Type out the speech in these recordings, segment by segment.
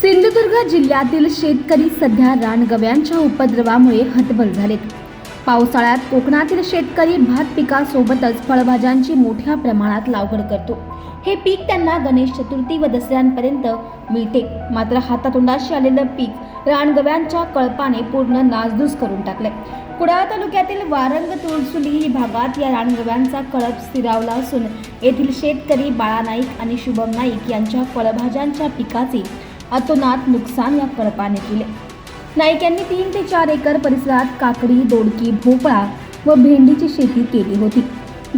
सिंधुदुर्ग जिल्ह्यातील शेतकरी सध्या रानगव्यांच्या उपद्रवामुळे हतबल झालेत. पावसाळ्यात कोकणातील शेतकरी भात पिकासोबतच फळभाज्यांची मोठ्या प्रमाणात लागवड करतो. हे पीक त्यांना गणेश चतुर्थी व दसऱ्यांपर्यंत मिळते. मात्र हातातोंडाशी आलेलं पीक रानगव्यांच्या कळपाने पूर्ण नासधूस करून टाकले कुडाळ तालुक्यातील वारंग तुळसुली भागात या रानगव्यांचा कळप स्थिरावला असून येथील शेतकरी बाळा नाईक आणि शुभम नाईक यांच्या फळभाज्यांच्या पिकाचे अतोनात नुकसान या कळपाने केले. नाईक यांनी तीन ते चार एकर परिसरात काकडी दोडकी भोपळा व भेंडीची शेती केली होती.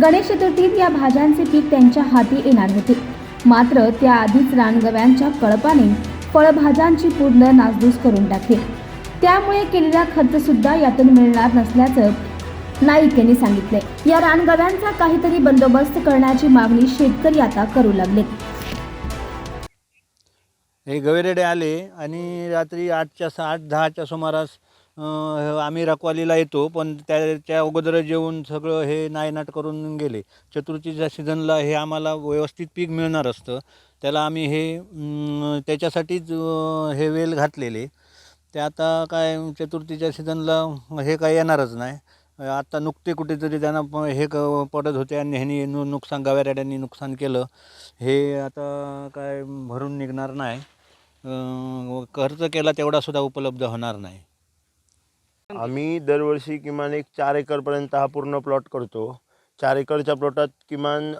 गणेश चतुर्थीत या भाज्यांचे पीक त्यांच्या हाती येणार होते. मात्र त्याआधीच रानगव्यांच्या कळपाने फळभाज्यांची पूर्ण नासधूस करून टाकली. त्यामुळे केलेला खर्च सुद्धा यातून मिळणार नसल्याचं नाईक यांनी सांगितले या रानगव्यांचा काहीतरी बंदोबस्त करण्याची मागणी शेतकरी आता करू लागले हे गवेरेडे आले आणि रात्री आठच्या सा आठ दहाच्या सुमारास आम्ही रखवालीला येतो पण त्याच्या अगोदर जेवून सगळं हे नायनाट करून गेले. चतुर्थीच्या सीझनला हे आम्हाला व्यवस्थित पीक मिळणार असतं. त्याला आम्ही हे त्याच्यासाठीच हे वेल घातलेले. ते आता काय चतुर्थीच्या सीझनला हे काय येणारच नाही. आता नुकते कुठेतरी त्यांना प- हे क पडत होते आणि ह्यांनी नु नुकसान गवेरेड्यांनी नुकसान केलं. हे आता काय भरून निघणार नाही. खर्च केला तेवढा सुद्धा उपलब्ध होणार नाही. आम्ही दरवर्षी किमान एक चार एकरपर्यंत हा पूर्ण प्लॉट करतो. चार एकरच्या प्लॉटात किमान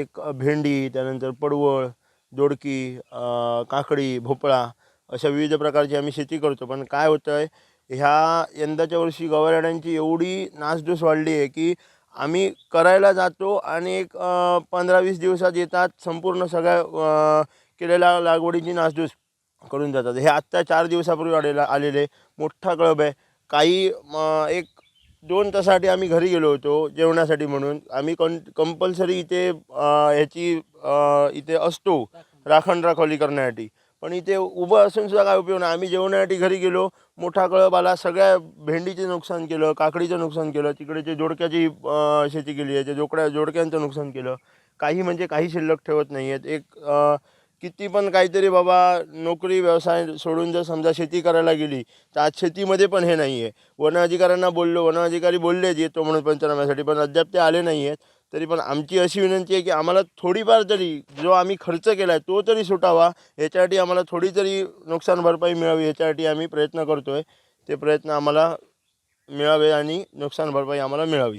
एक भेंडी त्यानंतर पडवळ दोडकी काकडी भोपळा अशा विविध प्रकारची आम्ही शेती करतो. पण काय होतं आहे ह्या यंदाच्या वर्षी गवारड्यांची एवढी नासधूस वाढली आहे की आम्ही करायला जातो आणि एक पंधरा वीस दिवसात येतात संपूर्ण सगळ्या केलेल्या लागवडीची नासधूस करून जातात. हे आत्ता चार दिवसापूर्वी आलेला आलेले मोठा कळब आहे. काही एक दोन तासासाठी आम्ही घरी गेलो होतो जेवणासाठी म्हणून. आम्ही कं कंपल्सरी इथे ह्याची इथे असतो राखण राखोली करण्यासाठी. पण इथे उभं असून सुद्धा काय उपयोग नाही. आम्ही जेवणासाठी घरी गेलो मोठा कळप आला सगळ्या भेंडीचे नुकसान केलं काकडीचं नुकसान केलं तिकडेचे जोडक्याची शेती केली आहे ते जोकड्या जोडक्यांचं नुकसान केलं. काही म्हणजे काही शिल्लक ठेवत नाही आहेत. एक किती पण काहीतरी बाबा नोकरी व्यवसाय सोडून जर समजा शेती करायला गेली तर आज शेतीमध्ये पण हे नाही आहे वन अधिकाऱ्यांना बोललो वन अधिकारी बोललेच येतो म्हणून पंचनाम्यासाठी पण अद्याप ते आले नाही आहेत तरी पण आमची अशी विनंती आहे की आम्हाला थोडीफार तरी जो आम्ही खर्च केला आहे तो तरी सुटावा. याच्यासाठी आम्हाला थोडी तरी नुकसान भरपाई मिळावी याच्यासाठी आम्ही प्रयत्न करतो आहे ते प्रयत्न आम्हाला मिळावे आणि नुकसान भरपाई आम्हाला मिळावी.